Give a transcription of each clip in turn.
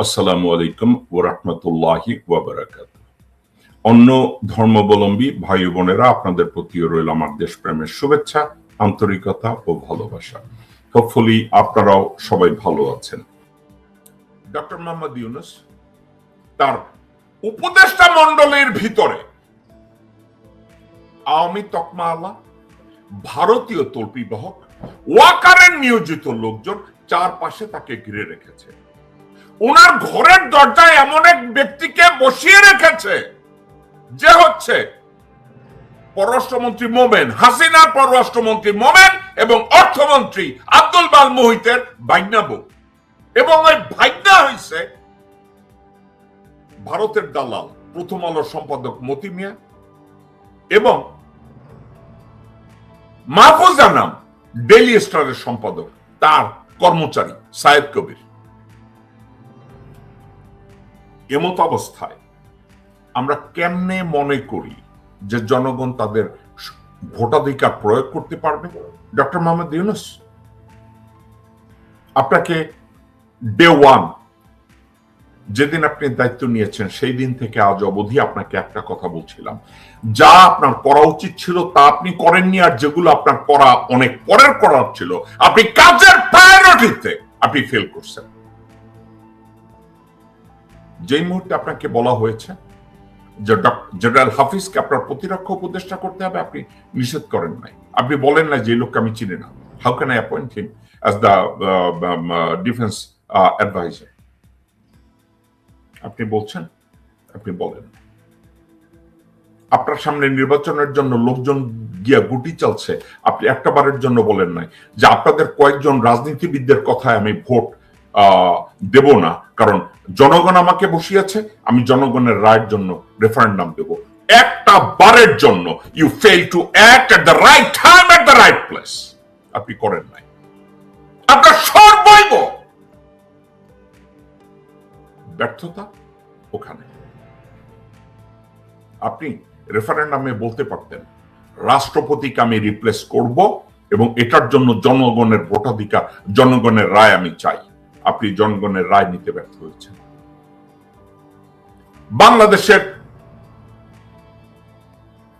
আসসালামু আলাইকুম ওরহমতুল্লাহি ওয়াবারাকাত। অন্য ধর্মাবলম্বী ভাই বোনেরা, আপনাদের প্রতিও রইল আমার দেশপ্রেমের শুভেচ্ছা, আন্তরিকতা ও ভালোবাসা। হোপফুলি আপনারাও সবাই ভালো আছেন। ডক্টর মোহাম্মদ ইউনুস তার উপদেষ্টা মণ্ডলের ভিতরে আওয়ামী তকমা আলা ভারতীয় তল্পিবাহক, ওয়াকারের নিয়োজিত লোকজন চারপাশে তাকে ঘিরে রেখেছে। ওনার ঘরের দরজায় এমন এক ব্যক্তিকে বসিয়ে রেখেছে, যে হচ্ছে পররাষ্ট্রমন্ত্রী মোমেন হাসিনার পররাষ্ট্রমন্ত্রী মোমেন এবং অর্থমন্ত্রী আব্দুল বাল মোহিতের বাইনাবু এবং ওই ভাইনা হয়েছে ভারতের দালাল, প্রথম আলোর সম্পাদক মতি মিয়া এবং মাহফুজ আনাম ডেলি স্টারের সম্পাদক, তার কর্মচারী সায়েদ কবির। এমত অবস্থায় আমরা কেমনে মনে করি যে জনগণ তাদের ভোটাধিকার প্রয়োগ করতে পারবে? ডক্টর মোহাম্মদ ইউনুস, আপনাকে ডে ওয়ান যেদিন আপনি দায়িত্ব নিয়েছেন, সেই দিন থেকে আজ অবধি আপনাকে একটা কথা বলছিলাম। যা আপনার করা উচিত ছিল, তা আপনি করেননি, আর যেগুলো আপনার করা অনেক পরের করার ছিল, আপনি কাজের প্রায়োরিটিতে আপনি ফেল করছেন। যেই মুহূর্তে আপনাকে বলা হয়েছে যে জেনারেল হাফিজকে আপনার প্রতিরক্ষা উপদেষ্টা করতে হবে, আপনি নিষেধ করেন নাই। আপনি বলেন না যে লোককে আমি চিনি না। How can I appoint him as the defence adviser আপনি বলছেন, আপনি বলেন। আপনার সামনে নির্বাচনের জন্য লোকজন গিয়া গুটি চলছে, আপনি একটা বারের জন্য বলেন নাই যে আপনাদের কয়েকজন রাজনীতিবিদদের কথায় আমি ভোট দেব না, কারণ জনগণ আমাকে বসিয়েছে, আমি জনগণের রায়ের জন্য রেফারেন্ডাম দেব। একটা বারের জন্য you fail to act at the right time at the right place আপনি করেন নাই। আপনার সর্বৈব ব্যর্থতা ওখানে। আপনি রেফারেন্ডামে বলতে পারতেন, রাষ্ট্রপতিকে আমি রিপ্লেস করব এবং এটার জন্য জনগণের ভোটাধিকার, জনগণের রায় আমি চাই। আপনি জনগণের রায় নিতে ব্যর্থ হয়েছেন। বাংলাদেশের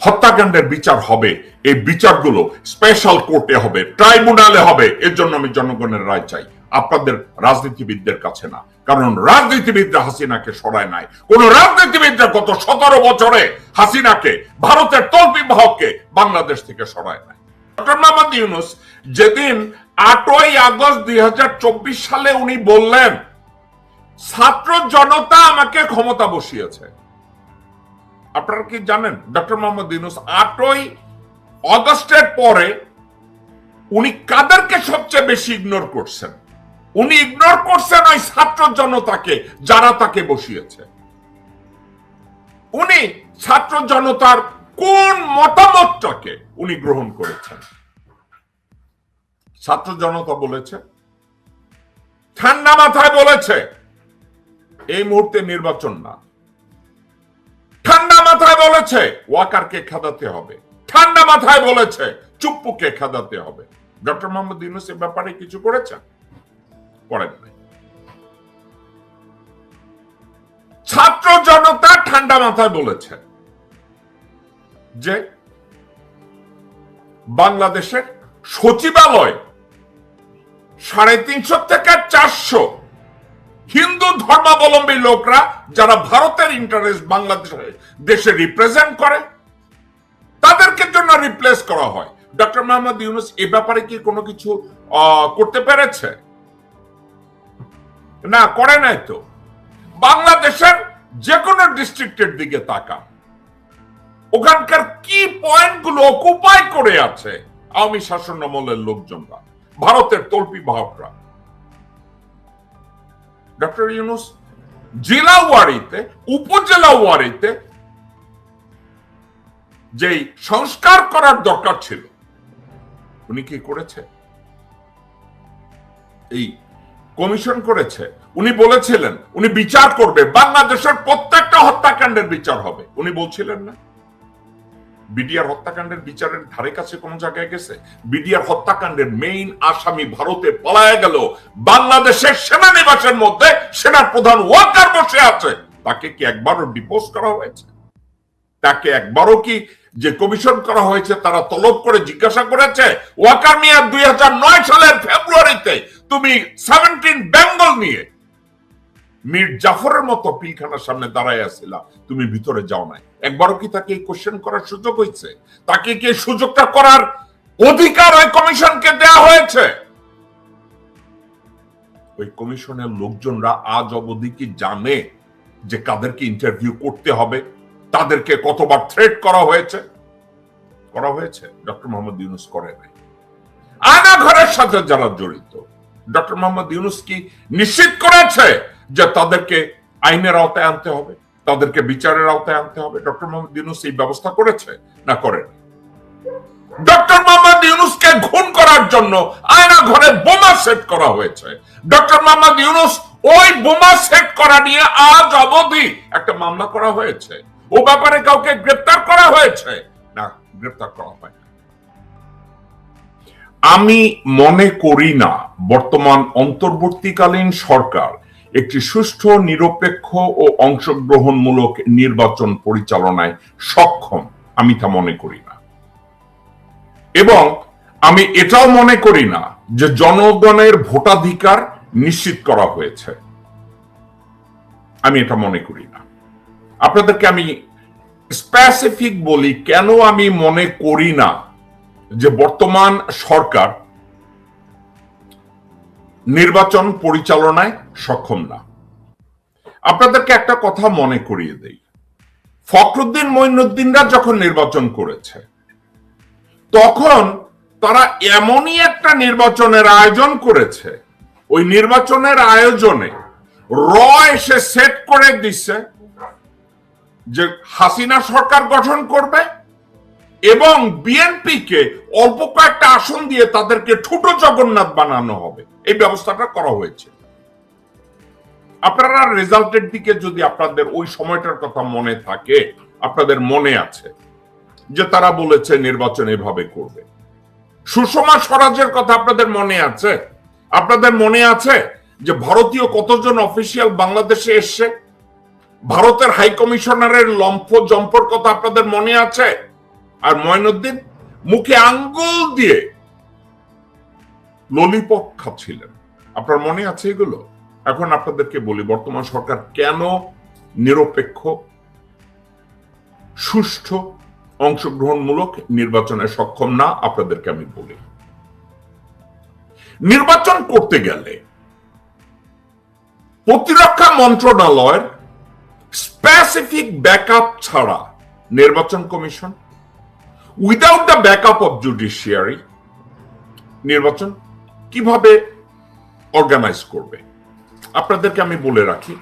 হত্যাকাণ্ডের বিচার হবে। এই বিচারগুলো স্পেশাল কোর্টে হবে ট্রাইব্যুনালে হবে। এর জন্য আমি জনগণের রায় চাই। আপনাদের রাজনীতিবিদদের কাছে না। কারণ রাজনীতিবিদরা হাসিনাকে সরায় নাই। কোন রাজনীতিবিদরা গত সতেরো বছরে হাসিনাকে, ভারতের তল্পি বাহককে বাংলাদেশ থেকে সরায় নাই। ডক্টর মোহাম্মদ ইউনুস যেদিন আটই আগস্ট দুই হাজার চব্বিশ সালে উনি বললেন ছাত্র জনতা আমাকে ক্ষমতা বসিয়েছে। আপনারা কি জানেন, ডক্টর মোহাম্মদ ইউনুস আটই অগস্টের পরে উনি কাদেরকে সবচেয়ে বেশি ইগনোর করছেন? উনি ইগনোর করছেন ওই ছাত্র জনতাকে, যারা তাকে বসিয়েছে। উনি ছাত্র জনতার কোন মতামতটাকে উনি গ্রহণ করেছেন? ছাত্র জনতা বলেছে, ঠান্ডা মাথায় বলেছে এই মুহূর্তে নির্বাচন না। ঠান্ডা মাথায় বলেছে, ওয়াকারকে খেদাতে হবে। ঠান্ডা মাথায় বলেছে, চুপ্পুকে খেদাতে হবে। ডক্টর মোহাম্মদ ইউনুস এ ব্যাপারে কিছু করেছেন? করেন নাই। ছাত্র জনতা ঠান্ডা মাথায় বলেছে যে বাংলাদেশের সচিবালয় সাড়ে তিনশো থেকে চারশো হিন্দু ধর্মাবলম্বী লোকরা যারা ভারতের ইন্টারেস্ট বাংলাদেশে দেশে রিপ্রেজেন্ট করে, তাদেরকে জন্য রিপ্লেস করা হয়। ডক্টর মোহাম্মদ ইউনুস এ ব্যাপারে কি কোনো কিছু করতে পেরেছে? না, করে নাই তো। বাংলাদেশের যে কোনো ডিস্ট্রিক্টের দিকে তাকা ওখানকার কি পয়েন্টগুলো অকুপাই করে আছে আওয়ামী শাসন আমলের লোকজনরা, ভারতের তল্পি বাহকরা? ডক্টর ইউনুস জেলা ওয়ারিতে, উপজেলা ওয়ারিতে যেই সংস্কার করার দরকার ছিল, উনি কি করেছে? এই কমিশন করেছে। উনি বলেছিলেন, উনি বিচার করবে। বাংলাদেশের প্রত্যেকটা হত্যাকাণ্ডের বিচার হবে। উনি বলছিলেন না? বিডিআর হত্যাকাণ্ডের বিচারের ধারে কাছে কোন জায়গায় গেছে? বিডিআর হত্যাকাণ্ডের মেইন আসামি ভারতে পালায় গেল। বাংলাদেশের সেনানিবাসের মধ্যে সেনার প্রধান ওয়াকার বসে আছে। তাকে কি একবারও ডিপোজ করা হয়েছে? তাকে একবারও কি যে কমিশন করা হয়েছে তারা তলব করে জিজ্ঞাসা করেছে? ওয়াকার মিয়া দুই সালের ফেব্রুয়ারিতে তুমি সেভেন্টিন বেঙ্গল নিয়ে মীর জাফরের মতো পিলখানার সামনে দাঁড়ায় আসছিলা তুমি ভিতরে যাও নাই। একবারও কি তাকে এই কোশ্চেন করার সুযোগ হয়েছে? তাকে কি সুযোগটা করার অধিকার ওই কমিশনকে দেয়া হয়েছে? ওই কমিশনের লোকজনরা আজ অবধি কি জানে যে কাদেরকে ইন্টারভিউ করতে হবে? তাদেরকে কতবার থ্রেট করা হয়েছে? করা হয়েছে? ডক্টর মোহাম্মদ ইউনুস করে নাই। আয়না ঘরের সাথে যারা জড়িত, ডক্টর মোহাম্মদ ইউনুস কি নিশ্চিত করেছে যে তাদেরকে আইনের আওতায় আনতে হবে, তাদেরকে বিচারের আওতায় আনতে হবে। ডক্টর মোহাম্মদ ইউনুস এই ব্যবস্থা করেছে না করেন ডক্টর মোহাম্মদ ইউনুসকে খুন করার জন্য আয়না ঘরে বোমা সেট করা হয়েছে। ডক্টর মোহাম্মদ ইউনুস ওই বোমা সেট করা নিয়ে আজ অবধি একটা মামলা করা হয়েছে। ও ব্যাপারে কাউকে গ্রেপ্তার করা হয়েছে? না, গ্রেপ্তার করা হয়। আমি মনে করি না, বর্তমান অন্তর্বর্তীকালীন সরকার একটি সুষ্ঠু, নিরপেক্ষ ও অংশগ্রহণমূলক নির্বাচন পরিচালনায় সক্ষম, আমি তা মনে করি না। এবং আমি এটাও মনে করি না যে জনগণের ভোটাধিকার নিশ্চিত করা হয়েছে। আমি এটা মনে করি না। আপনাদেরকে আমি স্পেসিফিক বলি, কেন আমি মনে করি না যে বর্তমান সরকার নির্বাচন পরিচালনায় সক্ষম না। আপনাদেরকে একটা কথা মনে করিয়ে দেই। ফখরুদ্দিন মঈনুদ্দিনরা যখন নির্বাচন করেছে, তখন তারা এমনই একটা নির্বাচনের আয়োজন করেছে। ওই নির্বাচনের আয়োজনে র এসে সেট করে দিচ্ছে যে হাসিনা সরকার গঠন করবে এবং বিএনপি কে অল্প কয়েকটা আসন দিয়ে তাদেরকে ঠুটো জগন্নাথ বানানো হবে। এই ব্যবস্থাটা করা হয়েছে। আপনারা রেজাল্টের দিকে যদি আপনাদের ওই সময়টার কথা মনে থাকে, আপনাদের মনে আছে যে তারা বলেছে নির্বাচন এভাবে করবে। সুষমা স্বরাজের কথা আপনাদের মনে আছে? আপনাদের মনে আছে যে ভারতীয় কতজন অফিসিয়াল বাংলাদেশে এসছে? ভারতের হাই কমিশনারের লম্ফ জম্পর কথা আপনাদের মনে আছে? আর ময়নুদ্দিন মুখে আঙ্গুল দিয়ে ললিপপ খাচ্ছিলেন। আপনার মনে আছে এগুলো? এখন আপনাদেরকে বলি, বর্তমান সরকার কেন নিরপেক্ষ, সুষ্ঠু, অংশগ্রহণমূলক নির্বাচনে সক্ষম না? আপনাদেরকে আমি বলি। নির্বাচন করতে গেলে প্রতিরক্ষা মন্ত্রণালয়ের স্পেসিফিক ব্যাকআপ ছাড়া নির্বাচন commission without the backup of judiciary নির্বাচন কীভাবে অর্গানাইজ করবে? আপনাদেরকে আমি বলে রাখি,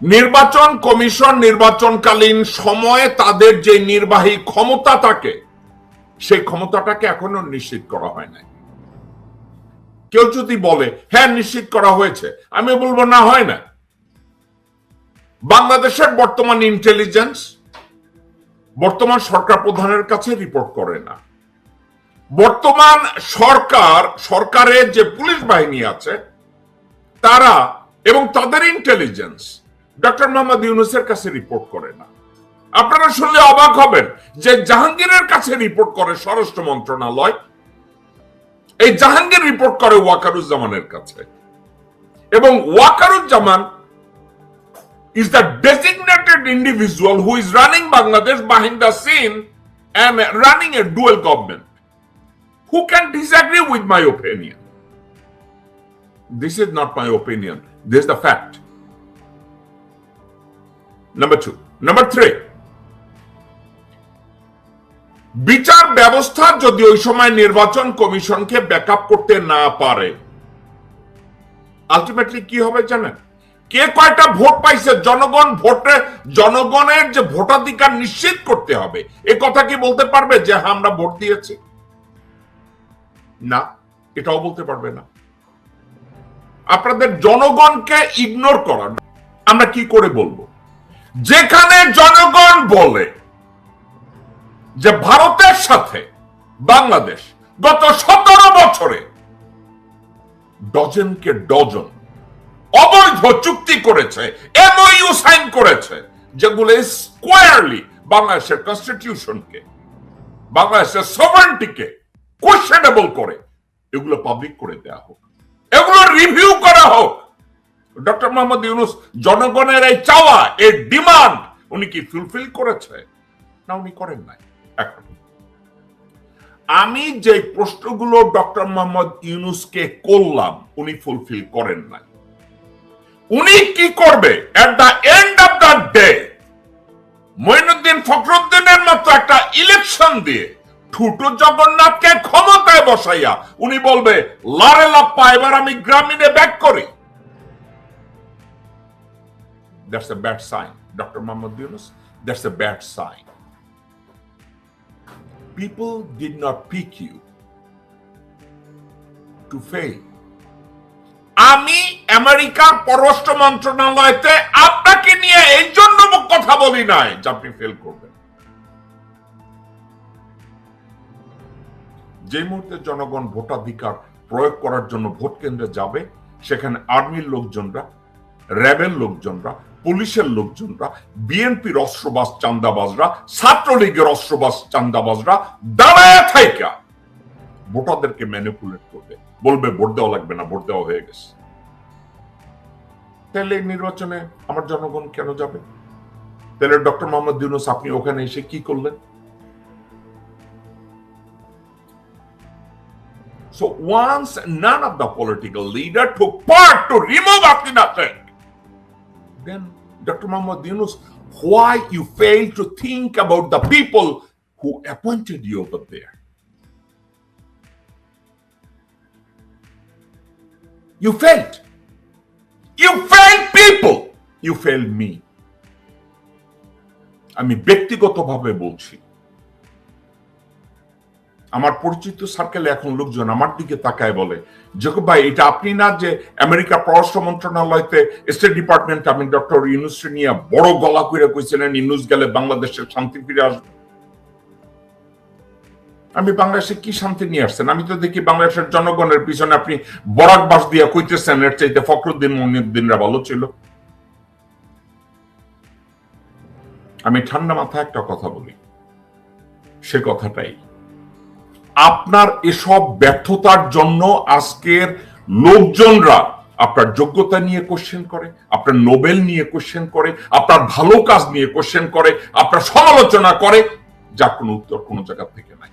নির্বাচন কমিশন নির্বাচনকালীন সময়ে তাদের যে নির্বাহী ক্ষমতা থাকে, সেই ক্ষমতাটাকে এখনও নিশ্চিত করা হয় নাই। কেউ যদি বলে হ্যাঁ নিশ্চিত করা হয়েছে আমি বলব, না, হয় না বাংলাদেশের বর্তমান ইন্টেলিজেন্স বর্তমান সরকার প্রধানের কাছে রিপোর্ট করে না। বর্তমান সরকার, সরকারের যে পুলিশ বাহিনী আছে, তারা এবং তাদের ইন্টেলিজেন্স ডক্টর মোহাম্মদ ইউনুসের কাছে রিপোর্ট করে না। আপনারা শুনলে অবাক হবেন যে জাহাঙ্গীরের কাছে রিপোর্ট করে স্বরাষ্ট্র মন্ত্রণালয়, এই জাহাঙ্গীর রিপোর্ট করে ওয়াকারুজ্জামানের কাছে। এবং Wakeruzzaman is the designated individual who is running Bangladesh behind the scene and running a dual government. Who can disagree with my opinion? This is not my opinion. This is the fact. Number two. Number three. বিচার ব্যবস্থা যদি ওই সময় নির্বাচন কমিশনকে backup করতে না পারে আলটিমেটলি কি হবে জানেন কে কয়টা ভোট পাইছে? জনগণ ভোটে, জনগণের যে ভোটাধিকার নিশ্চিত করতে হবে। এ কথা কি বলতে পারবে যে হ্যাঁ আমরা ভোট দিয়েছি না, এটাও বলতে পারবে না। আপনাদের জনগণকে ইগনোর করা। আমরা কি করে বলব? যেখানে জনগণ বলে যে, ভারতের সাথে বাংলাদেশ গত সতেরো বছরে ডজনকে ডজন অবৈধ চুক্তি করেছে এমওইউ সাইন করেছে, যেগুলো স্কোয়ারলি বাংলাদেশের কনস্টিটিউশনকে বাংলাদেশের সভারেন্টিকে কোয়েশ্চেনেবল করে, এগুলো পাবলিক করে দেয়া হোক, এগুলো রিভিউ করা হোক। ডক্টর মোহাম্মদ ইউনুস জনগণের এই চাওয়া এই ডিমান্ড উনি কি ফুলফিল করেছে? না, উনি করেন নাই, এখন। আমি যে প্রশ্নগুলো ডক্টর মোহাম্মদ ইউনুসকে করলাম, উনি ফুলফিল করেন নাই। উনি কি করবে এন্ড অফ ডে মঈনুদ্দিন ফখরুদ্দিনের মতো একটা ইলেকশন দিয়ে ঠুটো জগন্নাথকে ক্ষমতায় বসাইয়া উনি বলবে লারে লাপ্পা এবার আমি গ্রামীণে ব্যাক করি That's a bad sign, Dr. Muhammad Yunus. That's a bad sign. People did not pick you to fail. আমি আমেরিকার পররাষ্ট্র মন্ত্রণালয়তে আপনাকে নিয়ে এই জন্য কথা বলি নাই। যে আপনি ফেল করবেন। যে মুহূর্তে জনগণ ভোটাধিকার প্রয়োগ করার জন্য ভোট কেন্দ্রে যাবে, সেখানে আর্মির লোকজনরা র্যাবের লোকজনরা, পুলিশের লোকজনরা, বিএনপির অস্ত্রবাস চান্দাবাজরা, ছাত্রলীগের অস্ত্রবাস চান্দাবাজরা দাঁড়ায় থাইকা। ভোটারদেরকে ম্যানিপুলেট করবে। বলবে, ভোট দেওয়া লাগবে না, ভোট দেওয়া হয়ে গেছে। তাহলে এই নির্বাচনে আমার জনগণ কেন যাবে তাহলে ডক্টর মোহাম্মদ ইউনুস আপনি ওখানে এসে কি করলেন So once none of the political leader took part to remove Akhenaten, then Dr. Muhammad Yunus, why you fail to think about the people who appointed you over there? You failed. You failed people. You failed me. আমি ব্যক্তিগতভাবে বলছি, আমার পরিচিত সার্কেলে এখন লোকজন আমার দিকে তাকায় বলে, জেকব ভাই, এটা আপনি না যে আমেরিকা পররাষ্ট্র মন্ত্রণালয়তে স্টেট ডিপার্টমেন্ট আমি ডক্টর ইউনুস নিয়ে বড় গলা করে কইছিলেন ইউনুস গেলে বাংলাদেশের শান্তি ফিরে আসবে আমি বাংলাদেশে কি শান্তি নিয়ে আসছেন? আমি তো দেখি বাংলাদেশের জনগণের পিছনে আপনি বরাক বাস দিয়ে কইতেছেন, এর চাইতে ফখরুদ্দিন মনিউদ্দিনরা ভালো ছিল। আমি ঠান্ডা মাথায় একটা কথা বলি। সে কথাটাই, আপনার এসব ব্যর্থতার জন্য আজকের লোকজনরা আপনার যোগ্যতা নিয়ে কোশ্চেন করে, আপনার নোবেল নিয়ে কোশ্চেন করে, আপনার ভালো কাজ নিয়ে কোশ্চেন করে, আপনার সমালোচনা করে, যার কোনো উত্তর কোনো জায়গা থেকে নাই।